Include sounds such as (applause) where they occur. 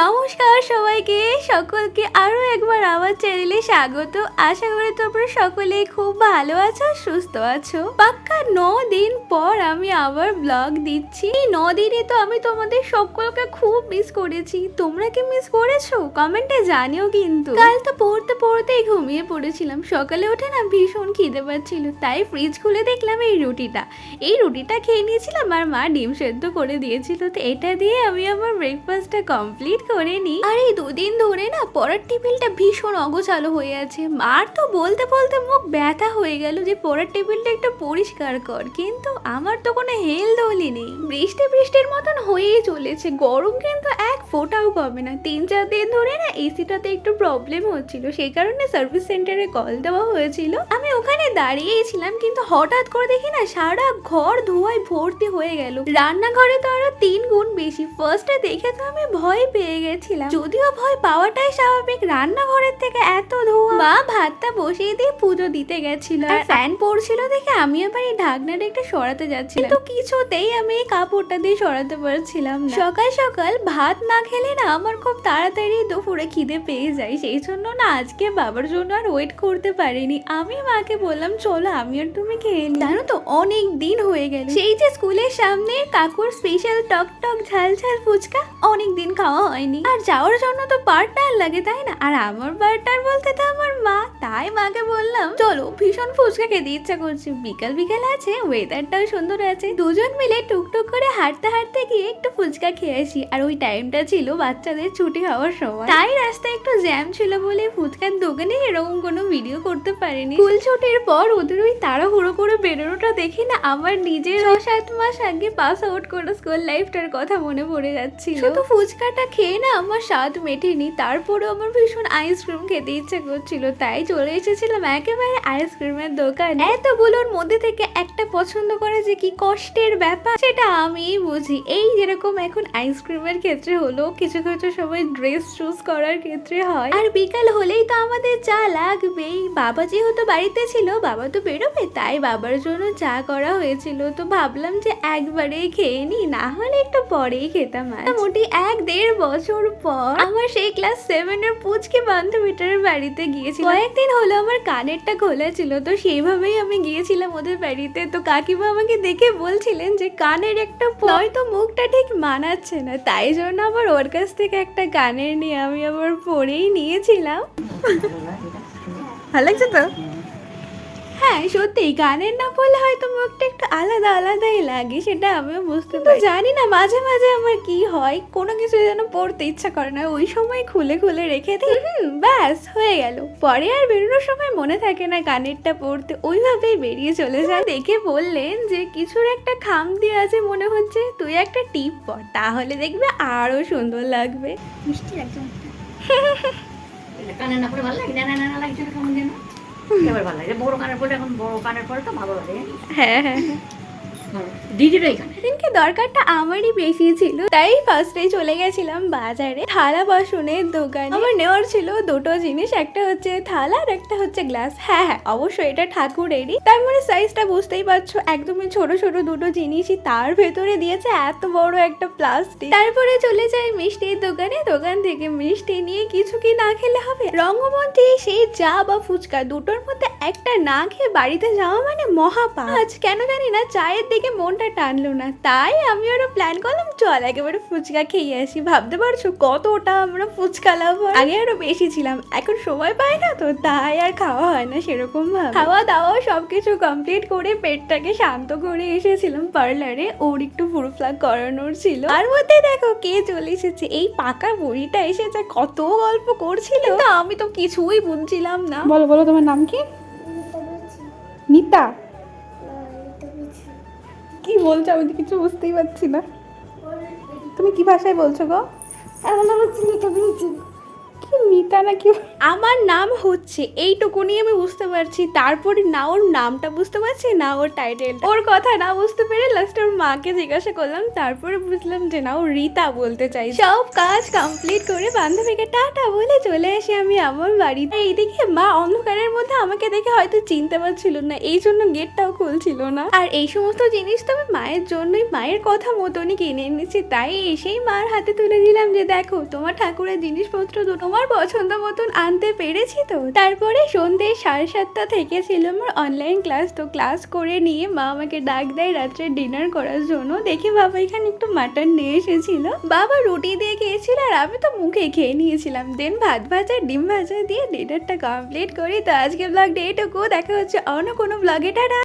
নমস্কার সবাইকে, সকলকে আরও একবার আমার চ্যানেলে স্বাগত। আশা করি তোমরা সকলেই খুব ভালো আছো, সুস্থ আছো। পাক্কা ন দিন পর আমি আবার ব্লগ দিচ্ছি। এই ন দিনে তো আমি তোমাদের সকলকে খুব মিস করেছি। তোমরা কি মিস করেছ? কমেন্টে জানিও কিন্তু। কাল তো পড়তে পড়তেই ঘুমিয়ে পড়েছিলাম। সকালে উঠে না ভীষণ খিদে পাচ্ছিল, তাই ফ্রিজ খুলে দেখলাম এই রুটিটা। এই রুটিটা খেয়ে নিয়েছিলাম আর মা ডিম সেদ্ধ করে দিয়েছিল, তো এটা দিয়ে আমি আমার ব্রেকফাস্টটা কমপ্লিট করে নিই আর এই দুদিন ধরে না পড়ার টেবিলটা ভীষণ অগোছালো হয়ে আছে। মার তো বলতে বলতে মুখ ব্যথা হয়ে গেল যে পড়ার টেবিলটা একটু পরিষ্কার কর। কিন্তু আমার তো কোনো হেল দোলই নেই। বৃষ্টি বৃষ্টির মতন হয়েই চলেছে। গরম কিন্তু এক ফোঁটাও কমে না। তিন চার দিন ধরে না এসিটাতে একটু প্রবলেম হচ্ছিল। সেই কারণে সার্ভিস সেন্টারে কল দেওয়া হয়েছিল। আমি ওখানে দাঁড়িয়েই ছিলাম কিন্তু হঠাৎ করে দেখি না সারা ঘর ধোঁয়ায় ভর্তি হয়ে গেল। রান্নাঘরে তো আরও তিন গুণ বেশি। ফার্স্টে দেখে তো আমি ভয় পেয়ে গেছিলাম। যদিও ভয় পাওয়াটাই স্বাভাবিক রান্নাঘরের থেকে এত ধোঁয়া। মা ভাতটা বসিয়ে দিয়ে পুজো দিতে গেছিল। আর ফ্যান পড়ছিল দেখে আমি আবার এই ঢাকনাটা একটু সরাতে যাচ্ছিলাম। কিন্তু কিছুতেই আমি এই কাপড়টা দিয়ে সরাতে পারছিলাম না। সকাল সকাল ভাত না খেলে না আমার খুব তাড়াতাড়ি দুপুরে খিদে পেয়ে যায়। সেই জন্য না আজকে বাবার জন্য আর ওয়েট করতে পারিনি। আমি মাকে বললাম চলো আমি আর তুমি খেয়ে নিই। জানো তো অনেক দিন হয়ে গেল। সেই যে স্কুলের সামনে কাকুর স্পেশাল টক টক ঝাল ঝাল ফুচকা অনেক দিন খাওয়া হয়নি আর যাওয়ার জন্য তো পার্টনার লাগে, তাই না? আর আমার পার্টনার বলতে তো আমার মা। তাই মাকে বললাম, চলো, ভীষণ ফুচকা খেতে ইচ্ছা করছে। বিকাল বিকাল আছে ওয়েদারটাও সুন্দর আছে। দুজন মিলে টুকটুক করে হাঁটতে হাঁটতে গিয়ে একটু ফুচকা খেয়ে আসি। আর ওই টাইমটা ছিল বাচ্চাদের ছুটি হওয়ার সময়। তাই রাস্তায় একটু জ্যাম ছিল বলে ফুচকার দোকানে এরকম কোনো ভিডিও করতে পারিনি। স্কুল ছুটির পর ওদের ওই তাড়াহুড়ো করে বেরোনোটা দেখি না আমার নিজের ছ সাত মাস আগে পাস আউট করা স্কুল লাইফটার কথা মনে পড়ে যাচ্ছিল। শুধু ফুচকাটা খেয়ে না আমার স্বাদ মেটেনি। তারপরেও আমার ভীষণ আইসক্রিম খেতে ইচ্ছে করছিল। তাই চলে এসেছিলাম একেবারে আইসক্রিমের দোকান। এতগুলোর মধ্যে থেকে একটা পছন্দ করা যে কি কষ্টের ব্যাপার, সেটা আমিই বুঝি। এই যেরকম এখন আইসক্রিমের ক্ষেত্রে হলো কিছু কিছু সময় ড্রেস চুজ করার ক্ষেত্রে হয়। আর বিকাল হলেই তো আমাদের চা লাগবেই। বাবা যেহেতু বাড়িতে ছিল, বাবা তো বেরোবে। তাই বাবার জন্য চা করা হয়েছিল। তো ভাবলাম যে একবারেই খেয়ে নি না হলে একটু পরেই খেতাম মোটামুটি এক দেড় বছর পর আমার সেই ক্লাস সেভেনের পুচকে বান্ধবীটার বাড়িতে গিয়েছিল কয়েকদিন হলো আমার কানেরটা খোলা ছিল, তো সেইভাবেই আমি গিয়েছিলাম ওদের বাড়িতে। তো কাকিমা আমাকে দেখে বলছিলেন যে, কানের একটা হয়তো মুখটা ঠিক মানাচ্ছে না, তাই জন্য আবার ওর কাছ থেকে একটা কানের নিয়ে আমি আবার পরেই নিয়েছিলাম। ভালো লাগছে তো? হ্যাঁ সত্যি গানের না বললে হয়তো মুখটা একটু আলাদা আলাদাই লাগে সেটা আমিও বুঝতে পারি জানি না মাঝে মাঝে আমার কি হয় কোনো কিছু যেন পড়তে ইচ্ছা করে না ওই সময় খুলে খুলে রেখে দিই। হুম ব্যাস হয়ে গেল। পরে আর বেরোনোর সময় মনে থাকে না গানেরটা পড়তে ওইভাবেই বেরিয়ে চলে যায়। দেখে বললেন যে কিছুর একটা খাম দিয়ে আছে মনে হচ্ছে তুই একটা টিপ পর তাহলে দেখবে আরও সুন্দর লাগবে। মিষ্টি লাগছে (laughs) কানে না পরে ভালো লাগে? না না না লাগছে না কেমন যেন এবার ভালো লাগে। বড় কানের পরে এখন বড় কানের পরে তো ভালো লাগে। হ্যাঁ হ্যাঁ। সেদিনকে দরকারটা আমারই বেশি ছিল, তাই ফার্স্টে চলে গেছিলাম বাজারে। থালা বাসনের দোকানে। আমার নেওয়ার ছিল দুটো জিনিস, একটা হচ্ছে থালা আর একটা হচ্ছে গ্লাস হ্যাঁ হ্যাঁ অবশ্যই এটা ঠাকুরেরই। তার মানে সাইজটা বুঝতেই পারছ, একদমই ছোট ছোট দুটো জিনিসই তার ভেতরে দিয়েছে, এত বড় একটা প্লাস্টিক তারপরে চলে যাই মিষ্টির দোকানে। দোকান থেকে মিষ্টি নিয়ে কিছু কি না খেলে হবে? রঙ্গমঞ্চে সেই চা বা ফুচকা দুটোর মধ্যে একটা না খেয়ে বাড়িতে যাওয়া মানে মহাপাজ কেন জানি না, চায়ের দিকে মনটা টানলো না। তাই আমি ওরা প্ল্যান করলাম চল একেবারে ফুচকা খেয়ে আসি। ভাবতে পারছ কতটা আমরা ফুচকা লাভ আগে আরও বেশি ছিলাম এখন সময় পাই না তো তাই আর খাওয়া হয় না সেরকম ভাবে। খাওয়া দাওয়া সবকিছু কমপ্লিট করে পেটটাকে শান্ত করে এসেছিলাম পার্লারে ওর একটু ফুরু ফ্লাগ করানোর ছিল। তার মধ্যে দেখো কে চলে এসেছে এই পাকা বুড়িটা এসেছে কত গল্প করছিল। তো আমি তো কিছুই বুঝছিলাম না। বলো বলো তোমার নাম কি? নিতা? কি বলছো? আমি তো কিছু বুঝতেই পারছি না। তুমি কি ভাষায় বলছো গো? কি নিতা না কি আমার নাম হচ্ছে, এইটুকুনি আমি বুঝতে পারছি। তারপরে না ওর নামটা বুঝতে পারছি, না ওর টাইটেল ওর কথা না বুঝতে পেরে লাস্টে ওর মাকে জিজ্ঞাসা করলাম, তারপরে বুঝলাম যে না ও রীতা বলতে চাই সব কাজ কমপ্লিট করে বান্ধবীকে টাটা বলে চলে আসি আমি আমার বাড়িতে এইদিকে মা অন্ধকারের মধ্যে আমাকে দেখে হয়তো চিনতে পারছিল না, এই জন্য গেটটাও খুলছিল না। আর এই সমস্ত জিনিস তো আমি মায়ের জন্যই মায়ের কথা মতনই কিনে এনেছি, তাই এসেই মার হাতে তুলে দিলাম যে দেখো, তোমার ঠাকুরের জিনিসপত্র তো তোমার পছন্দ মতন আনতে পেরেছি তো। তারপরে সন্ধ্যে সাড়ে সাতটা থেকে ছিল আমার অনলাইন ক্লাস তো ক্লাস করে নিয়ে মা আমাকে ডাক দেয় রাত্রে ডিনার করার জন্য। দেখি বাবা এখানে একটু মাটন নিয়ে এসেছিল। বাবা রুটি দিয়ে খেয়েছিল আর আমি তো মুখে খেয়ে নিয়েছিলাম। দেন ভাত ভাজা, ডিম ভাজা দিয়ে ডিনারটা কমপ্লিট করি। তো আজকে ব্লগটা এটুকু। দেখা হচ্ছে অন্য কোনো ব্লগে টাটা!